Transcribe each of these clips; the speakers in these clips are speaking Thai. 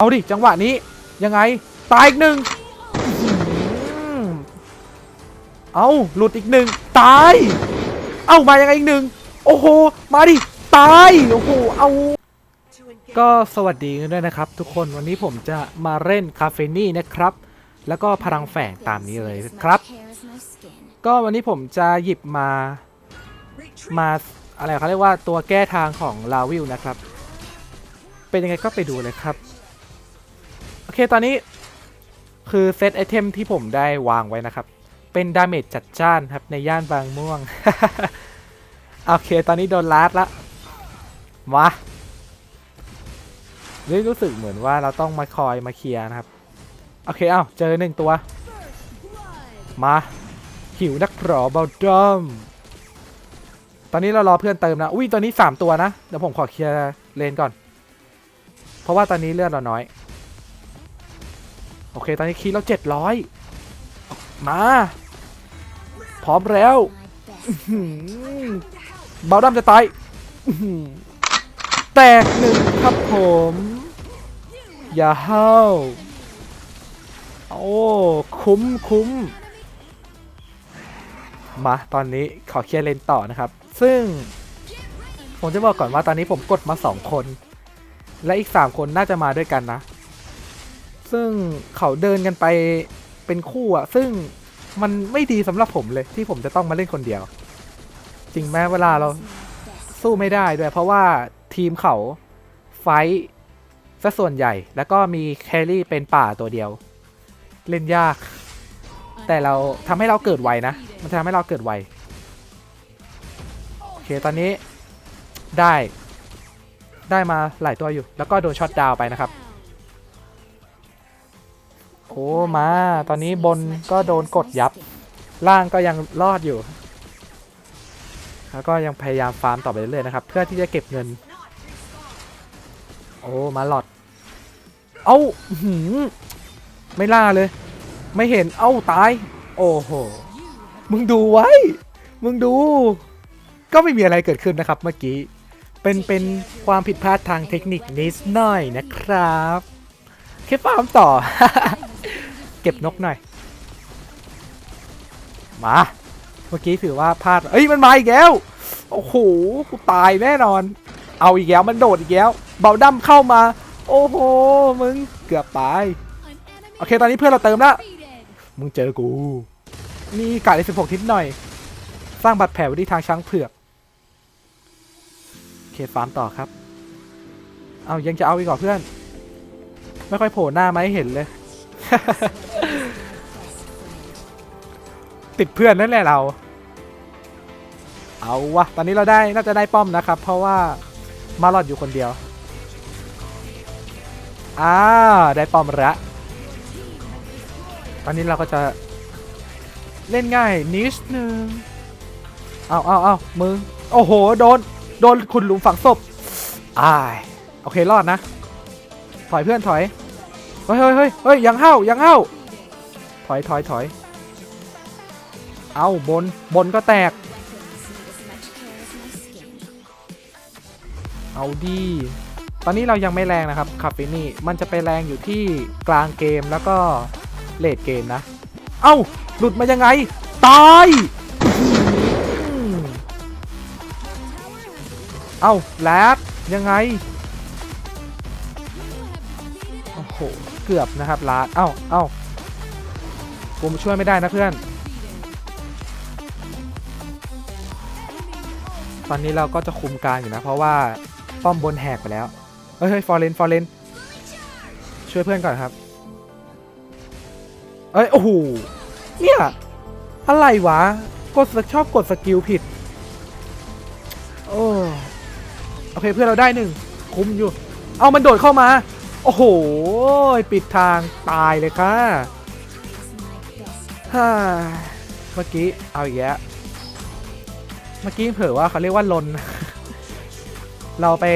เอาดิจังหวะนี้ยังไง ตายอีกหนึ่งเอาหลุดอีกหนึ่งตาย เอามายังไงอีกหนึ่งโอ้โห มาดิ ตาย โอ้โห เอา ก็สวัสดีกันด้วยนะครับ ทุกคนวันนี้ผมจะมาเล่นคาเฟนี่นะครับ แล้วก็พลังแฝงตามนี้เลยครับ ก็วันนี้ผมจะหยิบมา มาอะไรเขาเรียกว่าตัวแก้ทางของลาวิลนะครับ เป็นยังไงก็ไปดูเลยครับ เคตอนนี้คือเซตไอเทมที่ผมได้วางไว้นะครับ เป็นดาเมจจัดจ้านครับในย่านบางม่วง โอเคตอนนี้โดนลาดละ มาเฮ้ยรู้สึกเหมือนว่าเราต้องมาคอยมาเคลียร์นะครับ โอเค เอ้าเจอหนึ่งตัว มา หิวนักหรอเบลดอม ตอนนี้เรารอเพื่อนเติมนะ อุ้ยตอนนี้ 3 ตัวนะ เดี๋ยวผมขอเคลียร์เลนก่อน เพราะว่าตอนนี้เลือดเราน้อย อเค ตอนนี้คีย์เจ็ดรา700มา พร้อมแล้วเบลดัมจะตายแตกหนึ่งครับผม อย่าห้าโอ้คุ้มคุ้มมาตอนนี้ขอเคลียร์เลนต่อนะครับ ซึ่ง ผมจะบอกก่อนว่าตอนนี้ผมกดมา 2 คน และอีก 3 คนน่าจะมาด้วยกันนะ ซึ่งเขาเดินกันไปเป็นคู่อะซึ่งมันไม่ดีสำหรับผมเลยที่ผมจะต้องมาเล่นคนเดียว จริงแม้เวลาเราสู้ไม่ได้ด้วย เพราะว่าทีมเขาไฟท์ซะส่วนใหญ่ แล้วก็มีแครี่เป็นป่าตัวเดียว เล่นยาก แต่เราทำให้เราเกิดไวนะ มันทำให้เราเกิดไวโอเคตอนนี้ได้ได้มาหลายตัวอยู่ แล้วก็โดนช็อตดาวน์ไปนะครับ อ้มา ตอนนี้บนก็โดนกดยับ ล่างก็ยังรอดอยู่ แล้วก็ยังพยายามฟาร์มต่อไปเรื่อยๆนะครับ เพื่อที่จะเก็บเงิน โอ้มาหลอด เอ้าอื้อหือไม่ล่าเลย ไม่เห็น เอ้าตาย โอ้โห มึงดูไว้ มึงดู ก็ไม่มีอะไรเกิดขึ้นนะครับเมื่อกี้ เป็นเป็นความผิดพลาดทางเทคนิคนิดหน่อยนะครับแค่ฟาร์มต่อ เก็บนกหน่อย มา เมื่อกี้ถือว่าพลาด เอ้ยมันมาอีกแล้ว โอ้โห กูตายแน่นอน เอาอีกแล้วมันโดดอีกแล้ว เบาดั้มเข้ามา โอ้โห มึงเกือบตาย โอเค ตอนนี้เพื่อนเราเติมแล้ว มึงเจอกู มีกาดในสิบหกทิศหน่อย สร้างบาดแผลไว้ที่ทางช้างเผือก โอเค ฟาร์มต่อครับ เอายังจะเอาอีกเหรอเพื่อน ไม่ค่อยโผล่หน้ามาให้เห็นเลย ติดเพื่อนนั่นแหละเรา เอาวะตอนนี้เราได้น่าจะได้ป้อมนะครับ เพราะว่ามาลอดอยู่คนเดียวอ่าได้ป้อมละตอนนี้เราก็จะเล่นง่ายนิดนึงเอาเอาเอามึงโอ้โห โดน โดนขุดหลุมฝังศพอ้ายโอเค รอดนะ ถอยเพื่อนถอย เฮ้ยเฮ้ยเฮ้ยเฮ้ยยังเห้ายังเห้าถอยถอยถอย เอาบน บนก็แตก เอาดีตอนนี้เรายังไม่แรงนะครับคาเฟนี่ มันจะไปแรงอยู่ที่กลางเกมแล้วก็เลดเกมนะ เอ้า หลุดมายังไง ตายอื้อหือเอ้าแลดยังไง โอ้โห เกือบนะครับลาดเอ้าเอ้ากูมช่วยไม่ได้นะเพื่อน ตอนนี้เราก็จะคุมกางอยู่นะ เพราะว่าป้อมบนแหกไปแล้ว เฮ้ยเฟอร์เรนฟอร์เรนช่วยเพื่อนก่อนครับ เอ้ย โอ้โห เนี่ย อะไรวะ กดสชอบกดสกิลผิด โอ้โอเคเพื่อนเราได้หนึ่ง คุ้มอยู่ เอามันโดดเข้ามา โอ้โห ปิดทางตายเลยค่ะฮ่าเมื่อกี้ เอาอีกแล้ว มื่อกี้เผื่อว่าเขาเรียกว่าลน เราไป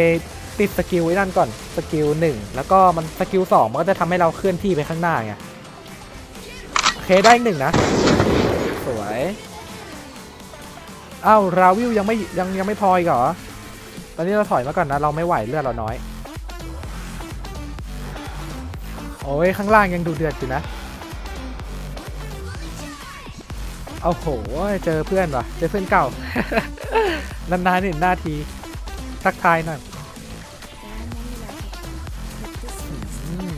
ติดสกิลไว้นั่นก่อนสกิลหนึ่งแล้วก็มันสกิลสองมันก็จะทำให้เราเคลื่อนที่ไปข้างหน้าไงโอเคได้อีกหนึ่งนะ สวยอ้าวราวิลยังไม่ยังยังไม่พออีกเหรอ ตอนนี้เราถอยมาก่อนนะ เราไม่ไหวเลือดเราน้อย โอ้ยข้างล่างยังดูเดือดอยู่นะ เอาโห เจอเพื่อนว่ะเจอเพื่อนเก่า นานๆเห็นหน้าที ทักทายหน่อยอืม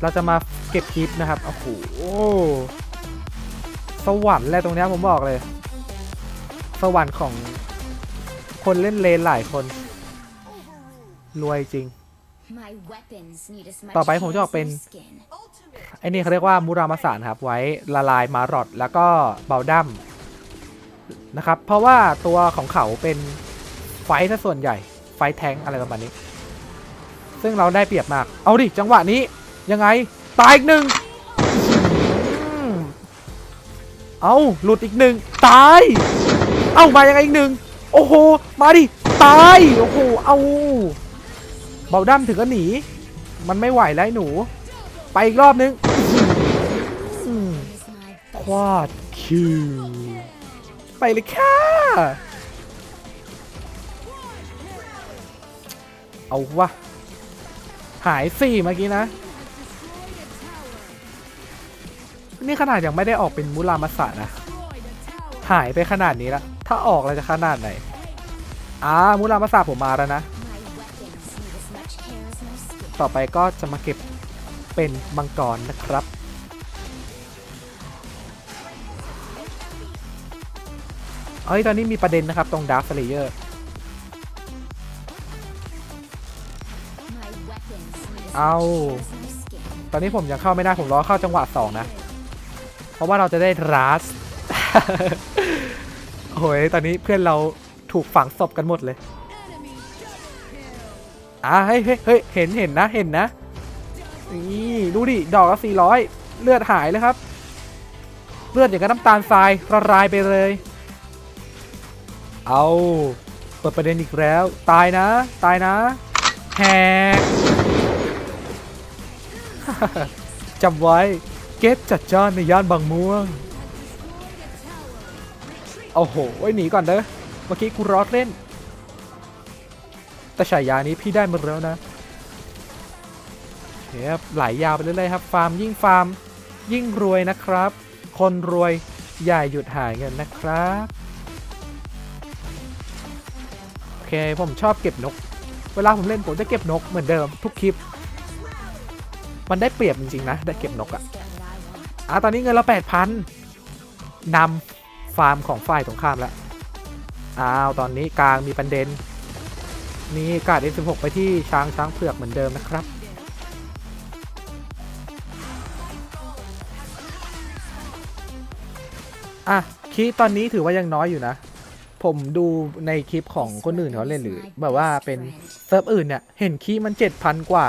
เราจะมาเก็บคลิปนะครับ โอ้โห สวรรค์แหละตรงเนี้ยผมบอกเลย สวรรค์ของคนเล่นเลนหลายคน รวยจริง ต่อไปผมจะออกเป็น ไอ้นี่เขาเรียกว่ามูรามาสานครับ ไว้ละลายมารอดแล้วก็เบลดัมนะครับ เพราะว่าตัวของเขาเป็นไฟซะส่วนใหญ่ ไฟแทงอะไรประมาณนี้ ซึ่งเราได้เปรียบมาก เอาดิ จังหวะนี้ ยังไง ตายอีกหนึ่ง เอาหลุดอีกหนึ่ง ตาย เอามายังไงอีกหนึ่ง โอ้โห มาดิ ตาย โอ้โห เอา เบาดัมถึงก็หนี มันไม่ไหวแล้วหนู ไปอีกรอบนึงควาดคิว ไปเลยค่ะ เอาวะ หายสี่เมื่อกี้นะ นี่ขนาดยังไม่ได้ออกเป็นมุรามาสะนะ หายไปขนาดนี้ล้วถ้าออกเราจะขนาดไหนอ่ามุรามาสะผมมาแล้วนะ ต่อไปก็จะมาเก็บ เป็นมังกรนะครับ เอ้ยตอนนี้มีประเด็นนะครับตรงดาร์ s เลเยอร์เอาตอนนี้ผมยังเข้าไม่ได้ผมรอเข้าจังหวะ2นะ เพราะว่าเราจะได้รัสโอ้ยตอนนี้เพื่อนเราถูกฝังศพกันหมดเลยอ่าเฮ้ยเฮ้ยเฮ้ยเห็นเห็นนะเห็นนะ นี่ดูดิ ดอกละ400เลือดหายเลยครับ เลือดอย่างกับน้ำตาลทรายละลายไปเลย เอาเปิดประเด็นอีกแล้ว ตายนะ ตายนะแหกจำไว้เกตจัดจ้านในย่านบางม่วง โอ้โหไว้หนีก่อนเด้อ เมื่อกี้กูรอดเล่น แต่ฉายานี้พี่ได้มดแล้วนะ เครับไหลยาวไปเรื่อยๆครับฟาร์มยิ่งฟาร์มยิ่งรวยนะครับ คนรวยอย่าหยุดหายเงินนะครับโอเคผมชอบเก็บนก เวลาผมเล่นผมจะเก็บนกเหมือนเดิมทุกคลิป มันได้เปรียบจริงๆนะได้เก็บนกอะอะตอนนี้เงินเราแปดพันนำฟาร์มของฝ่ายตรงข้ามแล้วอ้าวตอนนี้กลางมีประเด็นมีการ์ด F16 ไปที่ช้างช้างเผือกเหมือนเดิมนะครับ อะคีย์ตอนนี้ถือว่ายังน้อยอยู่นะ ผมดูในคลิปของคนอื่นเขาเล่นหรือ แบบว่าเป็นเซิร์ฟอื่นเนี่ย เห็นคีมัน7,000กว่า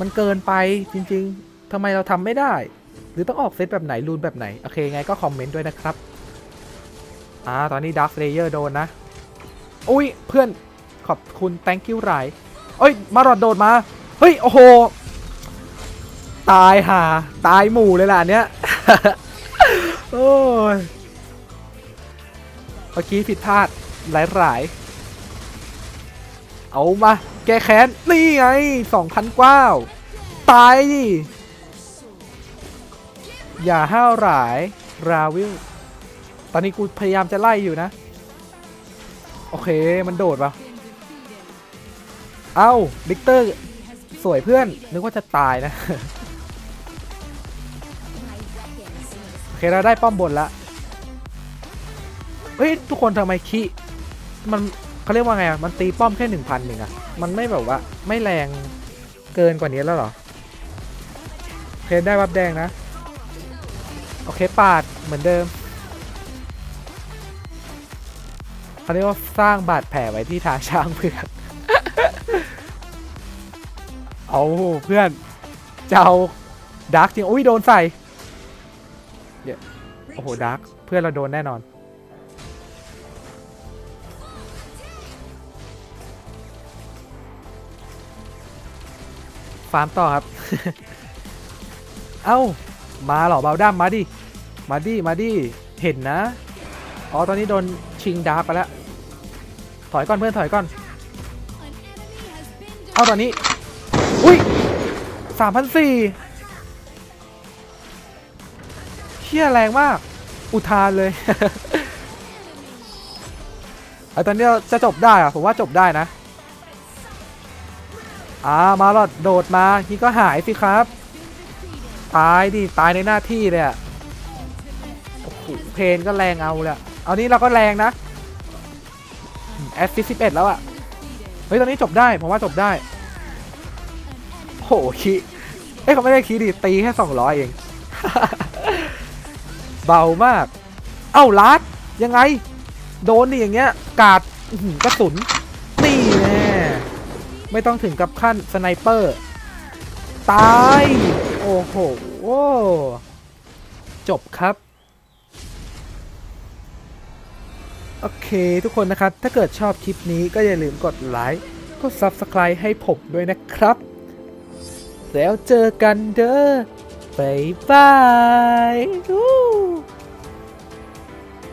มันเกินไปจริง ๆทำไมเราทำไม่ได้ หรือต้องออกเซตแบบไหนรูนแบบไหน โอเค ไงก็คอมเมนต์ด้วยนะครับ อ่า ตอนนี้ Dark Slayer โดนนะ อุ้ยเพื่อนขอบคุณ thank you ไรเอ้ย มารอดโดดมา เฮ้ย โอ้โห ตายห่า ตายหมู่เลยล่ะเนี้ย โอ้ย เมื่อกี้ผิดพลาดหลายๆเอามา แก้แค้น นี่ไงสองพันกว้าวตายดิอย่าห้าวหลาย ราวิล ตอนนี้กูพยายามจะไล่อยู่นะ โอเคมันโดดปะเอ้าลิกเตอร์ สวยเพื่อน นึกว่าจะตายนะ โอเค เราได้ป้อมบนละ เฮ้ยทุกคนทำไมคิมันเขาเรียกว่าไงอะ มันตีป้อมแค่หนึ่งพันหนึ่งอะ มันไม่แบบว่าไม่แรงเกินกว่านี้แล้วเหรอโอเคได้บับแดงนะ โอเคปาดเหมือนเดิมเขาเรียกว่าสร้างบาดแผลไว้ที่ทางช้างเพื่อนเอาเพื่อนจะเอาดาร์กจริง อุ้ยโดนใส่ เดี๋ยว โอ้โหดาร์กเพื่อนเราโดนแน่นอน ฟาร์มต่อครับ เอ้า มาเหรอเบาด้ามมาดิ มาดิ มาดิ เห็นนะ อ๋อ ตอนนี้โดนชิงดาร์กไปแล้ว ถอยก่อนเพื่อนถอยก่อน เอาตอนนี้ อุ้ยสามพันสี่เชี่ยแรงมาก อุทานเลยไอตอนนี้จะจบได้อะผมว่าจบได้นะ อ่ามาลอดโดดมานี่ก็หายสิครับ ตายดิตายในหน้าที่เลยอะโอ้โหเพนก็แรงเอาเลยอะเอานี้เราก็แรงนะแอสซิสิบเอ็ดแล้วอะเฮ้ยตอนนี้จบได้ผมว่าจบได้โหคีเอ้ยเขาไม่ได้คีดิตีแค่สองร้อยเอง เบามาก เอ้าลัดยังไง โดนดิอย่างเงี้ย กาดกระสุน ไม่ต้องถึงกับขั้นสไนเปอร์ ตาย โอ้โห จบครับ โอเคทุกคนนะครับ ถ้าเกิดชอบคลิปนี้ก็อย่าลืมกดไลค์ กด Subscribe ให้ผมด้วยนะครับ แล้วเจอกันเด้อบ๊ายบาย